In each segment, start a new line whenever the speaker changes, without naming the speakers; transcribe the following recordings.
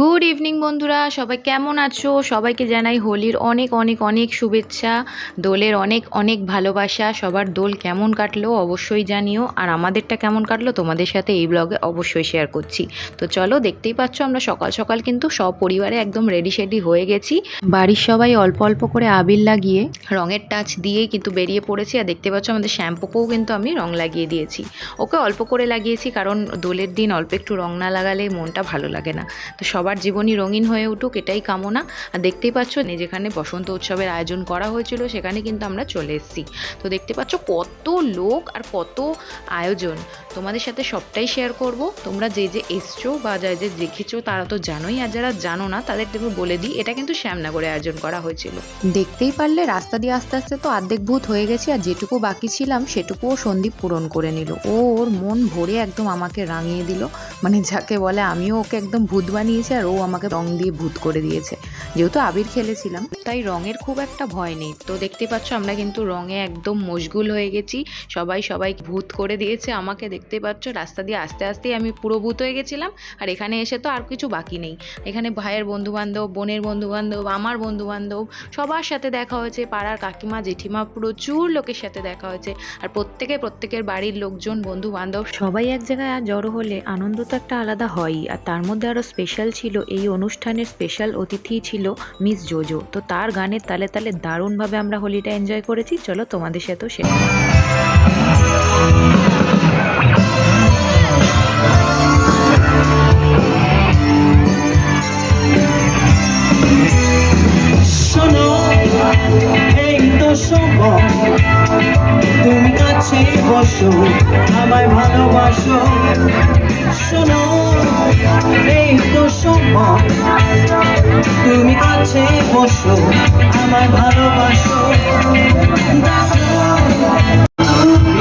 Good evening বন্ধুরা। সবাই কেমন আছো? সবাইকে জানাই হোলির অনেক অনেক অনেক শুভেচ্ছা, দোলের অনেক অনেক ভালোবাসা। সবার দোল কেমন কাটলো অবশ্যই জানিও। আর আমাদেরটা কেমন কাটলো তোমাদের সাথে এই ব্লগে অবশ্যই শেয়ার করছি। তো চলো, দেখতেই পাচ্ছ আমরা সকাল সকাল কিন্তু সব পরিবারে একদম রেডি সেডি হয়ে গেছি। বাড়ির সবাই অল্প অল্প করে আবির লাগিয়ে রঙের টাচ দিয়েই কিন্তু বেরিয়ে পড়েছি। আর দেখতে পাচ্ছ আমাদের শ্যাম্পুকেও কিন্তু আমি রং লাগিয়ে দিয়েছি। ওকে অল্প করে লাগিয়েছি কারণ দোলের দিন অল্প একটু রং না লাগালে মনটা ভালো লাগে না। তো সবার জীবনই রঙিন হয়ে উঠুক, এটাই কামনা। আর দেখতেই পাচ্ছ যেখানে বসন্ত উৎসবের আয়োজন করা হয়েছিল, সেখানে কিন্তু আমরা চলে এসেছি। তো দেখতে পাচ্ছ কত লোক আর কত আয়োজন। তোমাদের সাথে সবটাই শেয়ার করব। তোমরা যে যে এসছো বা যা যে দেখেছ, তারা তো জানোই। আর যারা জানো না তাদের একটু বলে দিই, এটা কিন্তু শ্যামনগরে আয়োজন করা হয়েছিল। দেখতেই পারলে রাস্তা দিয়ে আস্তে আস্তে তো অর্ধেক ভূত হয়ে গেছে, আর যেটুকু বাকি ছিলাম, সেটুকুও সন্দীপ পূরণ করে নিল। ও ওর মন ভরে একদম আমাকে রাঙিয়ে দিল। মানে যাকে বলে, আমিও ওকে একদম ভূত বানিয়েছি আর ও আমাকে রং দিয়ে ভূত করে দিয়েছে। যেহেতু আবির খেলেছিলাম, তাই রঙের খুব একটা ভয় নেই। তো দেখতে পাচ্ছ, আমরা কিন্তু রঙে একদম মশগুল হয়ে গেছি। সবাই সবাই ভূত করে দিয়েছে আমাকে, দেখতে পাচ্ছ? রাস্তা দিয়ে আস্তে আস্তেই আমি পুরো ভূত হয়ে গেছিলাম। আর এখানে এসে তো আর কিছু বাকি নেই। এখানে ভাইয়ের বন্ধু বান্ধব বোনের বন্ধু বান্ধব আমার বন্ধু বান্ধব সবার সাথে দেখা হয়েছে। পাড়ার কাকিমা, জেঠিমা, প্রচুর লোকের সাথে দেখা হয়েছে। আর প্রত্যেকে, প্রত্যেকের বাড়ির লোকজন বন্ধু বান্ধব সবাই এক জায়গায় আর জড়ো হলে আনন্দ তো একটা আলাদা হয়ই। আর তার মধ্যে আরও স্পেশাল ছিল এই অনুষ্ঠানের স্পেশাল অতিথি ছিল মিস জোজো তো তার গানের তালে তালে দারুণভাবে আমরা হোলিটা এনজয় করেছি। চলো তোমাদের সাথেও সে
শোনো, এই তো সময় তুমি কাছে বসো, আমায় ভালোবাসো। শোনো, এই তো সময়। তুমি কাছে বসো, আমায় ভালোবাসো। আমি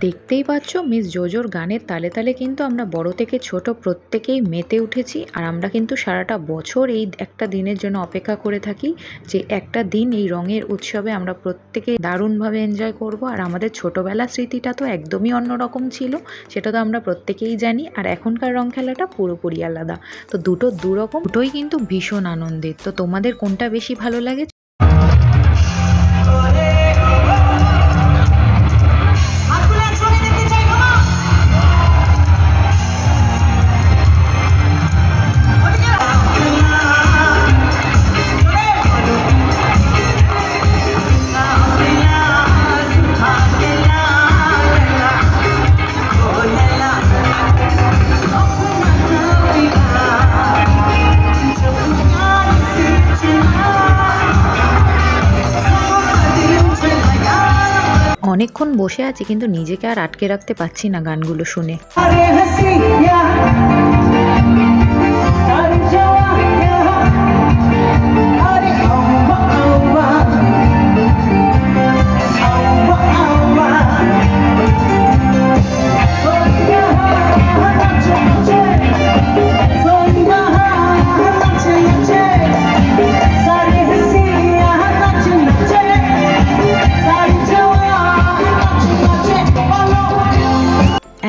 দেখতেই পাচ্ছ, মিস জোজোর গানের তালে তালে কিন্তু আমরা বড় থেকে ছোট প্রত্যেকেই মেতে উঠেছি আর আমরা কিন্তু সারাটা বছর এই একটা দিনের জন্য অপেক্ষা করে থাকি যে একটা দিন এই রঙের উৎসবে আমরা প্রত্যেকে দারুণভাবে এনজয় করব। আর আমাদের ছোটবেলার স্মৃতিটা তো একদমই অন্যরকম ছিল, সেটা তো আমরা প্রত্যেকেই জানি। আর এখনকার রং খেলাটা পুরোপুরি আলাদা। তো দুটো দুরকম, দুটোই কিন্তু ভীষণ আনন্দের। তো তোমাদের কোনটা বেশি ভালো লাগে? অনেকক্ষণ বসে আছি কিন্তু নিজেকে আর আটকে রাখতে পারছি না গানগুলো শুনে।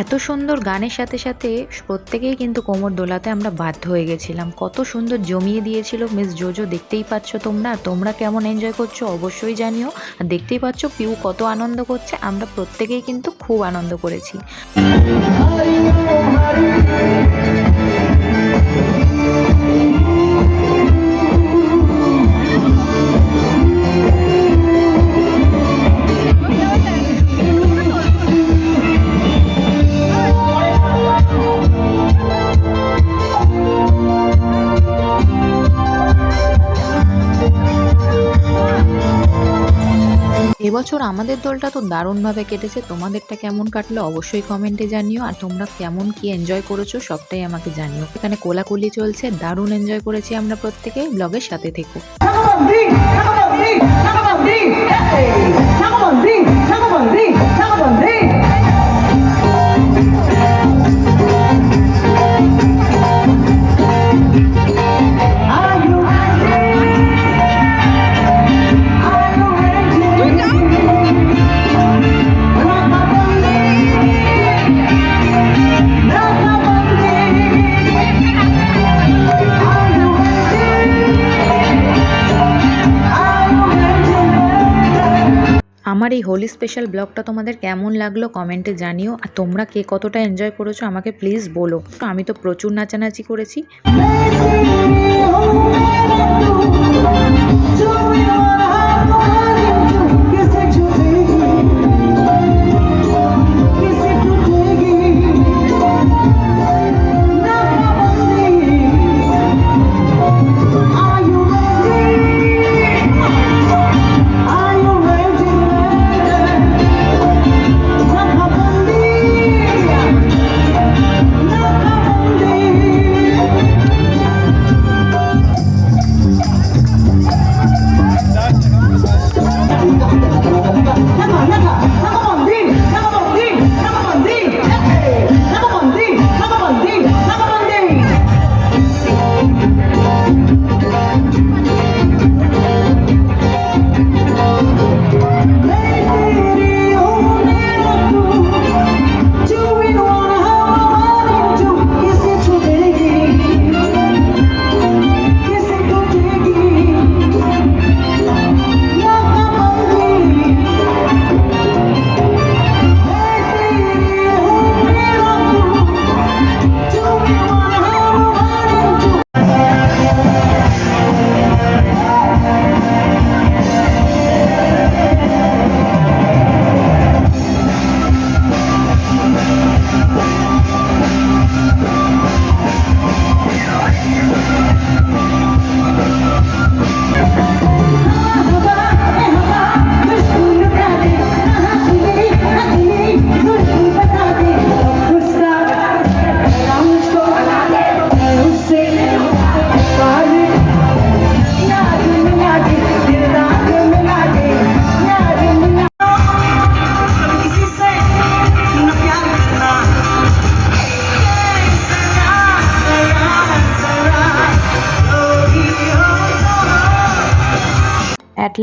এত সুন্দর গানের সাথে সাথে প্রত্যেকেই কিন্তু কোমর দোলাতে আমরা বাধ্য হয়ে গেছিলাম। কত সুন্দর জমিয়ে দিয়েছিল মিস জোজো, দেখতেই পাচ্ছ তোমরা। তোমরা কেমন এনজয় করছ অবশ্যই জানিও। আর দেখতেই পাচ্ছ পিউ কত আনন্দ করছে। আমরা প্রত্যেকেই কিন্তু খুব আনন্দ করেছি। এবছর আমাদের দলটা তো দারুণভাবে কেটেছে। তোমাদেরটা কেমন কাটলো অবশ্যই কমেন্টে জানিও। আর তোমরা কেমন কি এনজয় করেছ সবটাই আমাকে জানিও। এখানে কোলাকুলি চলছে, দারুণ এনজয় করেছি আমরা প্রত্যেকে। ব্লগের সাথে থেকো। আমার এই হোলি স্পেশাল ব্লগটা তোমাদের কেমন লাগল কমেন্টে জানিও। আর তোমরা কে কতটা এনজয় করেছ আমাকে প্লিজ বলো। আমি তো প্রচুর নাচানাচি করেছি।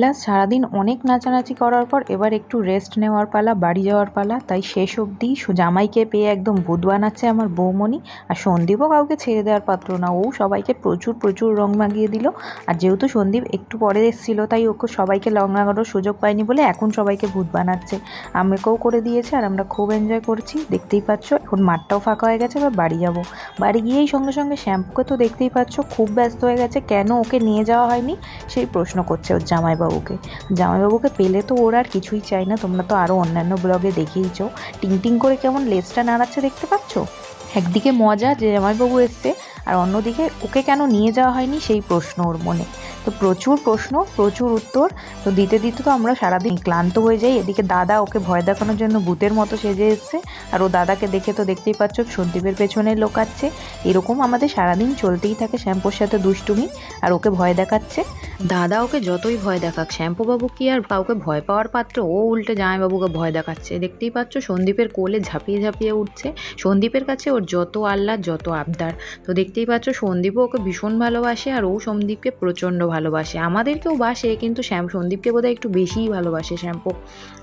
লাস্ট সারাদিন অনেক নাচানাচি করার পর এবার একটু রেস্ট নেওয়ার পালা, বাড়ি যাওয়ার পালা। তাই শেষ অবধি জামাইকে পেয়ে একদম ভূত বানাচ্ছে আমার বৌমণি। আর সন্দীপও কাউকে ছেড়ে দেওয়ার পাত্র না। ও সবাইকে প্রচুর প্রচুর রং মাগিয়ে দিল। আর যেহেতু সন্দীপ একটু পরে এসেছিল, তাই ওকে সবাইকে রং লাগানোর সুযোগ পায়নি বলে এখন সবাইকে ভূত বানাচ্ছে। আমাকেও করে দিয়েছে আর আমরা খুব এনজয় করছি। দেখতেই পাচ্ছ, এখন মাঠটাও ফাঁকা হয়ে গেছে, এবার বাড়ি যাব। বাড়ি গিয়েই সঙ্গে সঙ্গে শ্যাম্পুকে তো দেখতেই পাচ্ছ, খুব ব্যস্ত হয়ে গেছে। কেন ওকে নিয়ে যাওয়া হয়নি? সেই প্রশ্ন করছে ওর জামাইবাবুকে জামাইবাবুকে পেলে তো ওর আর কিছুই চাই না, তোমরা তো আরও অন্যান্য ব্লগে দেখেইছো। টিং টিং করে কেমন লেজটা নাড়াচ্ছে দেখতে পাচ্ছ? একদিকে মজা যে জামাইবাবু এসছে আর অন্যদিকে ওকে কেন নিয়ে যাওয়া হয়নি সেই প্রশ্ন ওর মনে। তো প্রচুর প্রশ্ন, প্রচুর উত্তর। তো দিতে দিতে তো আমরা সারাদিন ক্লান্ত হয়ে যাই। এদিকে দাদা ওকে ভয় দেখানোর জন্য ভূতের মতো সেজে এসছে। আর ও দাদাকে দেখে তো দেখতেই পাচ্ছ সন্দীপের পেছনে লোকাচ্ছে এরকম আমাদের সারাদিন চলতেই থাকে শ্যাম্পুর সাথে দুষ্টুমি। আর ওকে ভয় দেখাচ্ছে। দাদা ওকে যতই ভয় দেখাক, শ্যাম্পুবাবু কি আর কাউকে ভয় পাওয়ার পাত্র? ও উল্টে জামাইবাবুকে ভয় দেখাচ্ছে। দেখতেই পাচ্ছ সন্দীপের কোলে ঝাঁপিয়ে ঝাঁপিয়ে উঠছে। সন্দীপের কাছে ওর যত আল্লাহ যত আবদার। তো দেখতেই পাচ্ছ সন্দীপও ওকে ভীষণ ভালোবাসে আর ও সন্দীপকে প্রচণ্ড ভালোবাসে। আমাদেরকেও বাসে কিন্তু শ্যাম, সন্দীপকে বোধহয় একটু বেশিই ভালোবাসে শ্যাম্পু।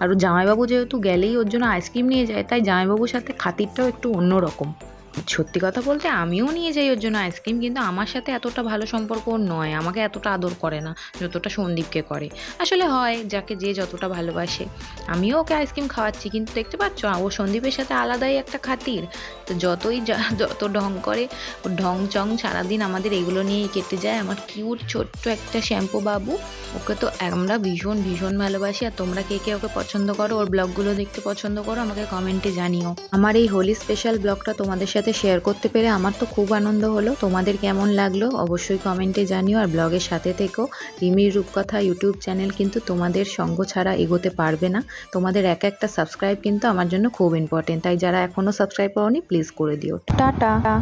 আর জামাইবাবু যেহেতু গেলেই ওর জন্য আইসক্রিম নিয়ে যায়, তাই জামাইবাবুর সাথে খাতিরটাও একটু অন্যরকম। সত্যি কথা বলতে আমিও নিয়ে যাই ওর জন্য আইসক্রিম, কিন্তু আমার সাথে এতটা ভালো সম্পর্ক নয়, আমাকে এতটা আদর করে না, যতটা সন্দীপকে করে। আসলে হয়, যাকে যে যতটা ভালোবাসে। আমিও ওকে আইসক্রিম খাওয়াচ্ছি, কিন্তু দেখতে পাচ্ছ, ও সন্দীপের সাথে আলাদাই একটা খাতির। তো যতই যত ঢং করে, ও ঢং চং সারাদিন আমাদের এগুলো নিয়েই কেটে যায়। আমার কিউট ছোট্ট একটা শ্যাম্পু বাবু, ওকে তো আমরা ভীষণ ভীষণ ভালোবাসি। আর তোমরা কে কে ওকে পছন্দ করো, ওর ব্লগগুলো দেখতে পছন্দ করো, আমাকে কমেন্টে জানিও। আমার এই হোলি স্পেশাল ব্লগটা তোমাদের সাথে শেয়ার করতে পেরে আমার তো খুব আনন্দ হলো। তোমাদের কেমন লাগল অবশ্যই কমেন্টে জানিও। আর ব্লগের সাথে থেকেও রিমির রূপকথা ইউটিউব চ্যানেল কিন্তু তোমাদের সঙ্গ ছাড়া এগোতে পারবে না। তোমাদের এক একটা সাবস্ক্রাইব কিন্তু আমার জন্য খুব ইম্পর্টেন্ট তাই যারা এখনও সাবস্ক্রাইব করোনি প্লিজ করে দিও। টাটা।